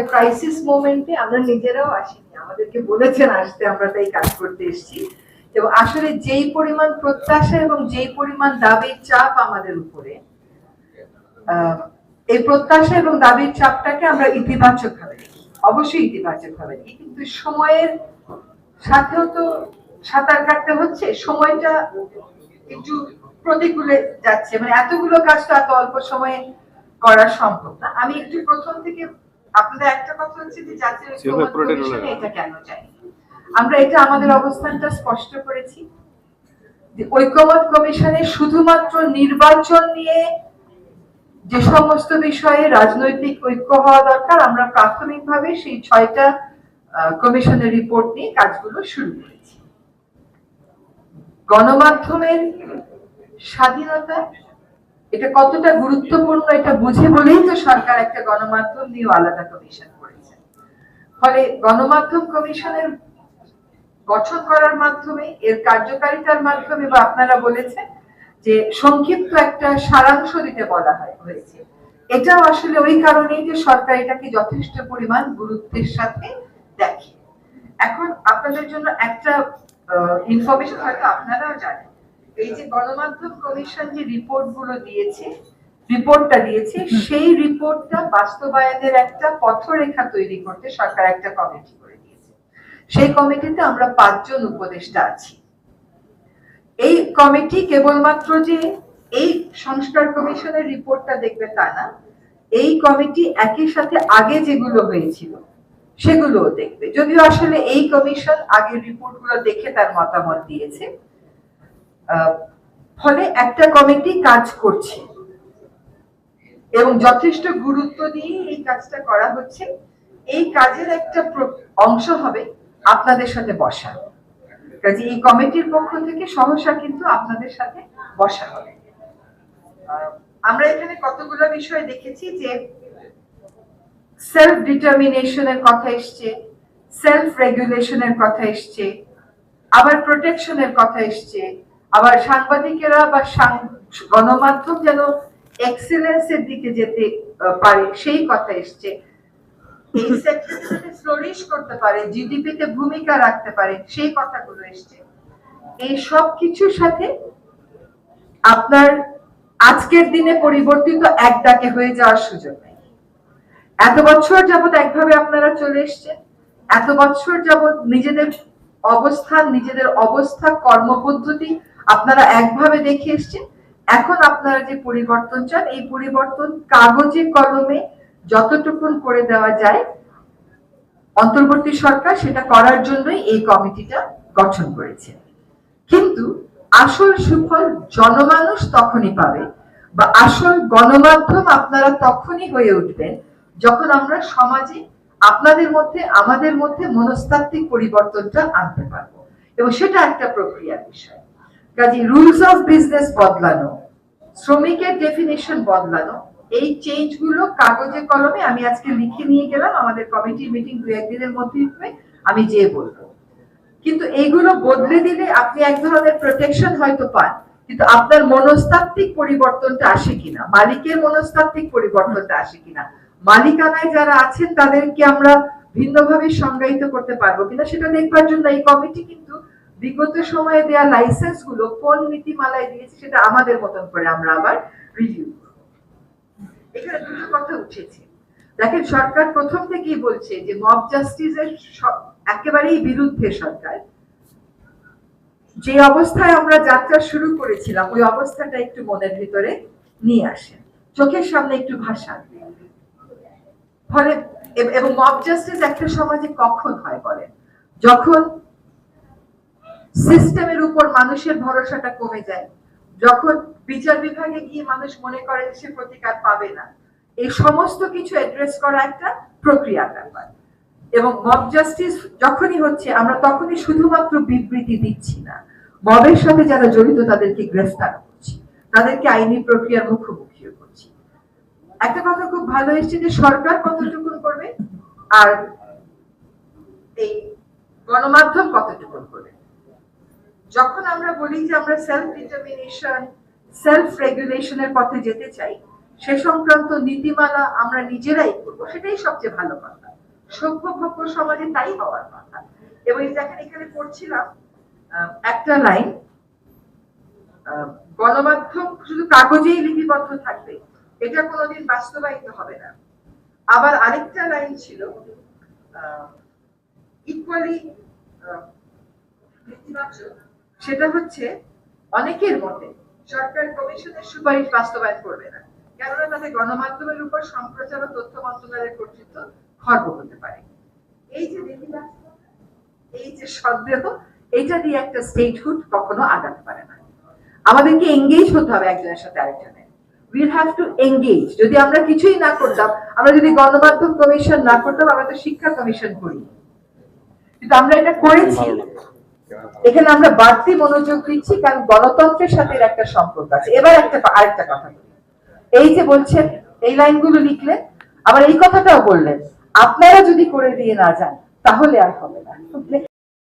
একটা ক্রাইসিস মোমেন্টে আমরা নিজেরাও আসিনি। আমাদেরকে বলেছেন আসতে, আমরা তাই কাজ করতে এসেছি। এবং আসলে যেই পরিমাণ প্রত্যাশা এবং যেই পরিমাণ দাবির চাপ আমাদের উপরে এই প্রত্যাশা এবং দাবির চাপটাকে আমরা ইতিবাচক ভাবে অবশ্যই ইতিবাচক ভাবে। কিন্তু সময়ের সাথেও তো সাঁতার কাটতে হচ্ছে। সময়টা একটু প্রতিকূলে যাচ্ছে। মানে এতগুলো কাজ তো এত অল্প সময়ে করা সম্ভব না। আমি একটু প্রথম থেকে আপনাদের একটা কথা হচ্ছে যে জাতীয়। এটা কেন চাই? আমরা এটা আমাদের অবস্থানটা স্পষ্ট করেছি। যে ঐক্যমত কমিশনে শুধুমাত্র নির্বাচন নিয়ে যে সমস্ত বিষয়ে রাজনৈতিক ঐক্য হওয়া দরকার আমরা প্রাথমিকভাবে সেই ছয়টা কমিশনের রিপোর্ট নিয়ে কাজগুলো শুরু করেছি। গণমাধ্যমের স্বাধীনতা এটা কতটা গুরুত্বপূর্ণ এটা বুঝে বলেই তো সরকার একটা গণমাধ্যম নিয়ে আলাদা কমিশন করেছে। ফলে গণমাধ্যম কমিশনের গঠন করার মাধ্যমে, এর কার্যকারিতার মাধ্যমে বা আপনারা বলেছেন যে সংক্ষিপ্ত একটা সারাংশ দিতে বলা হয়, হয়েছে। এটাও আসলে ওই কারণেই যে সরকার এটাকে যথেষ্ট পরিমাণ গুরুত্বের সাথে দেখে। এখন আপনাদের জন্য একটা ইনফরমেশন হয়তো আপনারাও জানেন। এই যে গণমাধ্যম কমিশন যে রিপোর্টগুলো দিয়েছে রিপোর্টটা দিয়েছে সেই রিপোর্টটা বাস্তবায়নের একটা পথরেখা তৈরি করতে সরকার একটা কমিটি করে দিয়েছে। সেই কমিটিতে আমরা পাঁচজন উপদেষ্টা আছি। এই কমিটি কেবলমাত্র যে এই সংস্কার কমিশনের রিপোর্টটা দেখবে তা না এই কমিটি একই সাথে আগে যেগুলো হয়েছিল সেগুলোও দেখবে। যদিও আসলে এই কমিশন আগের রিপোর্টগুলো দেখে তার মতামত দিয়েছে ফলে একটা কমিটি কাজ করছে। এবং যথেষ্ট গুরুত্ব দিয়ে এই কাজটা করা হচ্ছে। এই কাজের একটা অংশ হবে আপনাদের সাথে বসা। কাজে এই কমিটির পক্ষ থেকে সহসা কিন্তু আপনাদের সাথে বসা হবে। আমরা এখানে কতগুলো বিষয় দেখেছি যে সেলফ ডিটারমিনেশনের কথা এসছে সেলফ রেগুলেশনের কথা এসছে, আবার প্রোটেকশনের কথা এসছে আবার সাংবাদিকেরা বা গণমাধ্যম যেন এক্সেলেন্সের দিকে যেতে পারে, সেই কথা এসছে। ফ্লোরিশ করতে পারে জিডিপি তে ভূমিকা রাখতে পারে, সেই কথাগুলো এসছে। এই সব কিছুর সাথে আপনার আজকের দিনে পরিবর্তিত এক ডাকে হয়ে যাওয়ার সুযোগ নেই। এত বছর যাবত একভাবে আপনারা চলে এসছেন, এত বছর যাবৎ নিজেদের অবস্থান, নিজেদের অবস্থা, কর্মপদ্ধতি আপনারা একভাবে দেখে এসছেন। এখন আপনারা যে পরিবর্তন চান, এই পরিবর্তন কাগজে, কলমে যতটুকুন করে দেওয়া যায়, অন্তর্বর্তী সরকার সেটা করার জন্যই এই কমিটিটা গঠন করেছে। কিন্তু আসল সুফল জনমানুষ তখনই পাবে বা আসল গণমাধ্যম আপনারা তখনই হয়ে উঠবেন যখন আমরা সমাজে আপনাদের মধ্যে, আমাদের মধ্যে মনস্তাত্ত্বিক পরিবর্তনটা আনতে পারব। এবং সেটা একটা প্রক্রিয়ার বিষয়। কাজে রুলস অফ বিজনেস বদলানো, শ্রমিকের ডেফিনেশন বদলানো, এই চেঞ্জগুলো কাগজে, কলমে আমি আজকে লিখে নিয়ে গেলাম, আমাদের কমিটির মিটিং দু একদিনের মধ্যেই হবে, আমি যেয়ে বলব। কিন্তু এইগুলো বদলে দিলে আপনি এক ধরনের প্রোটেকশন হয়তো পান, কিন্তু আপনার মনস্তাত্ত্বিক পরিবর্তনটা আসে কিনা, মালিকের মনস্তাত্ত্বিক পরিবর্তনটা আসে কিনা মালিকানায় যারা আছেন, তাদেরকে আমরা ভিন্নভাবে সংজ্ঞায়িত করতে পারব কিনা সেটা দেখবার জন্য এই কমিটি কিন্তু বিগত সময়ে দেওয়া লাইসেন্সগুলো কোন নীতিমালায় দিয়েছে সেটা আমাদের মতন করে আমরা আবার রিভিউ এখানে দুটো কথা উঠেছে। দেখেন, সরকার প্রথম থেকেই বলছে যে মব জাস্টিসের একেবারেই বিরুদ্ধে সরকার। যে অবস্থায় আমরা যাত্রা শুরু করেছিলাম, ওই অবস্থাটা একটু মনের ভিতরে নিয়ে আসেন। চোখের সামনে একটু ভাষা ফলে এব- মব জাস্টিস একটা সমাজে কখন হয় বলেন? যখন সিস্টেমের উপর মানুষের ভরসাটা কমে যায়, যখন বিচার বিভাগে গিয়ে মানুষ মনে করে সে প্রতিকার পাবে না, এই সমস্ত কিছু অ্যাড্রেস করা একটা প্রক্রিয়ার ব্যাপার। এবং মব জাস্টিস যখনই হচ্ছে, আমরা তখনই শুধুমাত্র বিবৃতি দিচ্ছি না। মবের সাথে যারা জড়িত, তাদেরকে গ্রেফতার করছি। তাদেরকে আইনি প্রক্রিয়ার মুখোমুখিও করছি একটা কথা খুব ভালো এসেছে যে সরকার কতটুকুন করবে আর এই গণমাধ্যম কতটুকুন করবে। যখন আমরা বলি যে আমরা সেলফ ডিটারমিনেশন সেলফ রেগুলেশনের পথে যেতে চাই, সে সংক্রান্ত নীতিমালা আমরা নিজেরাই করব, সেটাই সবচেয়ে ভালো কথা। সভ্য ভব্য সমাজে তাই হওয়ার কথা। এবং দেখেন এখানে পড়ছিলাম একটা লাইন গণমাধ্যম শুধু কাগজেই লিপিবদ্ধ থাকবে এটা কোনোদিন বাস্তবায়িত হবে না। আবার আরেকটা লাইন ছিল ইকুয়ালি সেটা হচ্ছে অনেকের মতে সরকার কমিশনের সুপারিশ বাস্তবায়ন করবে না। কেননা তাতে গণমাধ্যমের উপর সম্প্রচার ও তথ্য মন্ত্রণালয়ের কর্তৃত্ব খর্ব হতে পারে। এই যে এই যে সন্দেহ এটা দিয়ে একটা স্টেটহুড কখনো আগাতে পারে না। আমাদেরকে এঙ্গেজ হতে হবে একজনের সাথে আরেকজনের। উইল হ্যাভ টু এঙ্গেজ যদি আমরা কিছুই না করতাম আমরা যদি গণমাধ্যম কমিশন না করতাম আমরা তো শিক্ষা কমিশন করি। কিন্তু আমরা এটা করেছি। এখানে আমরা বাড়তি মনোযোগ দিচ্ছি কারণ গণতন্ত্রের সাথে এর একটা সম্পর্ক আছে। এবার একটা আরেকটা কথা বলি। এই যে বলছেন এই লাইনগুলো লিখলেন আবার এই কথাটাও বললেন আপনারা যদি করে দিয়ে না যান তাহলে আর হবে না।